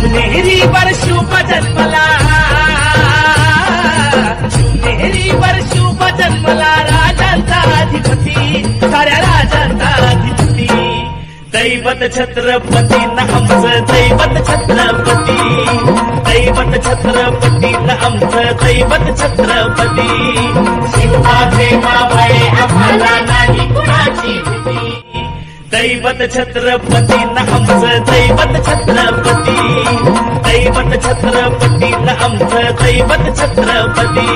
शिवनेरीवर शुभ जन्मला. शिवनेरीवर शुभ जन्मला राजांचा अधिपती साऱ्या राजांचा अधिपती. दैवत छत्रपती न आमचं दैवत छत्रपती. दैवत छत्रपती न आमचं दैवत छत्रपती. शिवाचे बाबाय आम्हाला नाही कुणाची दैवत छत्रपती न आमचं छत्रपती.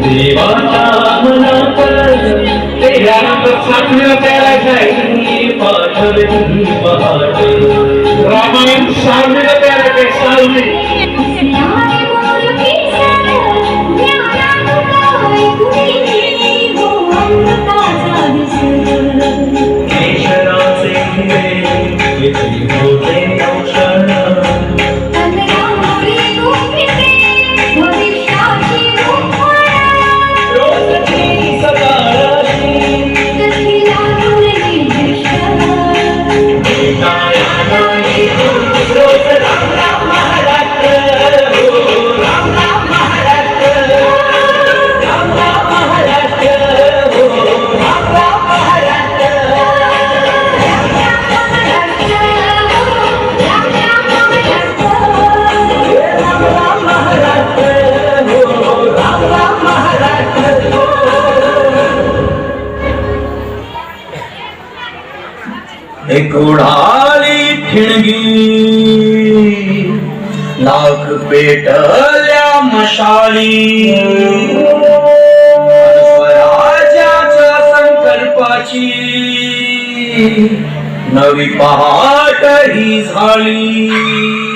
दैवत छत्रपती रामायण मनात तेरा स्वप्न उडाली ठिणगी. लाख पेटल्या मशाली. स्वराज्याच्या संकल्पाची नवी पहाट ही झाली.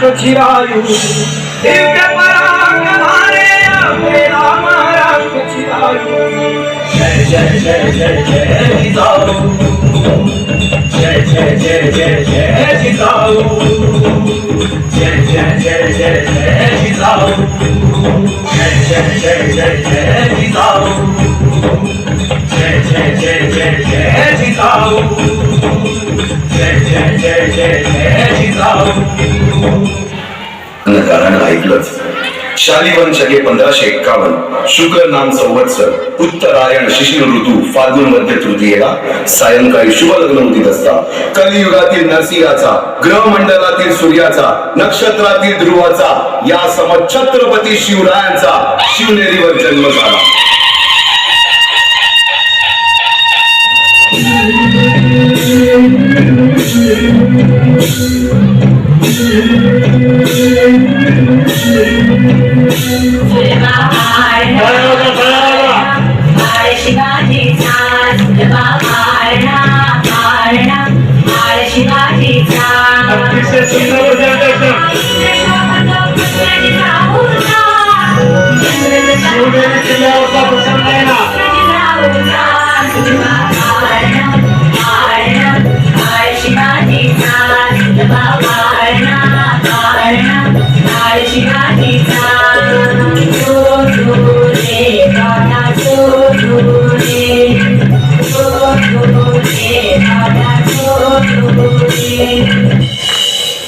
महाराष्ट्र चिरायू दिव्य पराक्रमाने केला महाराष्ट्र चिरायू जय जय जय जय जय जिजाऊ जय जय जय जय जय जिजाऊ जय जय जय जय जय जिजाऊ जय जय जय जय जय जिजाऊ जय जय जय जय जय जिजाऊ जय जय जय जय जय जिजाऊ गाणं ऐकलंच. शालिवन शके पंधराशे एक्कावन्न. शुक्र नाम संवत्सर. उत्तरायण शिशिर ऋतू. फाल्गुन मध्य तृतीयेला. सायंकाळी शुभ लग्न उदित असता. कलियुगातील नरसिंहाचा. ग्रह मंडळातील सूर्याचा. नक्षत्रातील ध्रुवाचा. या सम छत्रपती शिवरायांचा. शिवनेरीवर जन्म झाला.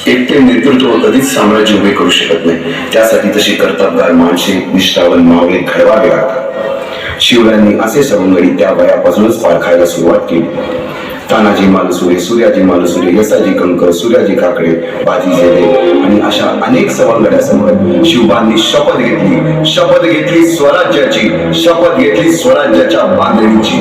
एकटे नेतृत्व कधीच साम्राज्य उभे करू शकत नाही. त्यासाठी तशी कर्तबगार माणसे निष्ठावन मावळे घडवावे लागतात. शिवरायांनी असे सवंगडी त्या वयापासूनच पारखायला सुरुवात केली. तानाजी मालसुरे सूर्याजी मालसुरे यसाजी कंकर सूर्याजी काकडे बाजी झेले आणि अशा अनेक सवंगड्यासमोर शिवबांनी शपथ घेतली. शपथ घेतली स्वराज्याची शपथ घेतली स्वराज्याच्या बांधणीची.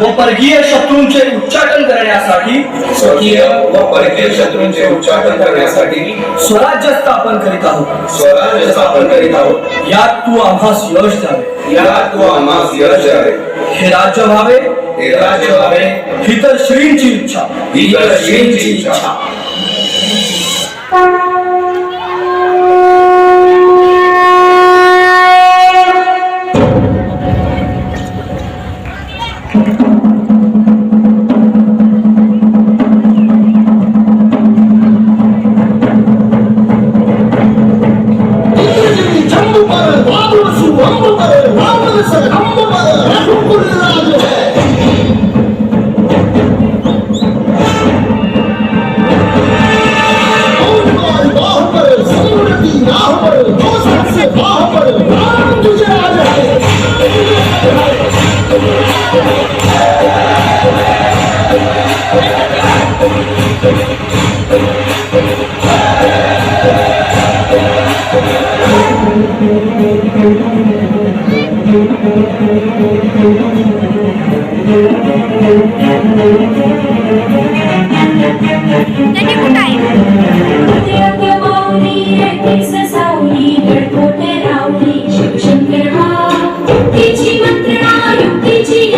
व परकीय शत्रूंचे उच्चाटन करण्यासाठी स्वकीय व परकीय शत्रूंचे उच्चाटन करण्यासाठी स्वराज्य स्थापन करीत आहोत. स्वराज्य स्थापन करीत आहोत. यात तू आम्हास यश द्यावे. यात तू आम्हास यश द्यावे. हे राज्य व्हावे. हे राज्य व्हावे. ही तर श्रींची इच्छा. ही तर श्रींची इच्छा. त्याने कुठं आहे? युक्तीची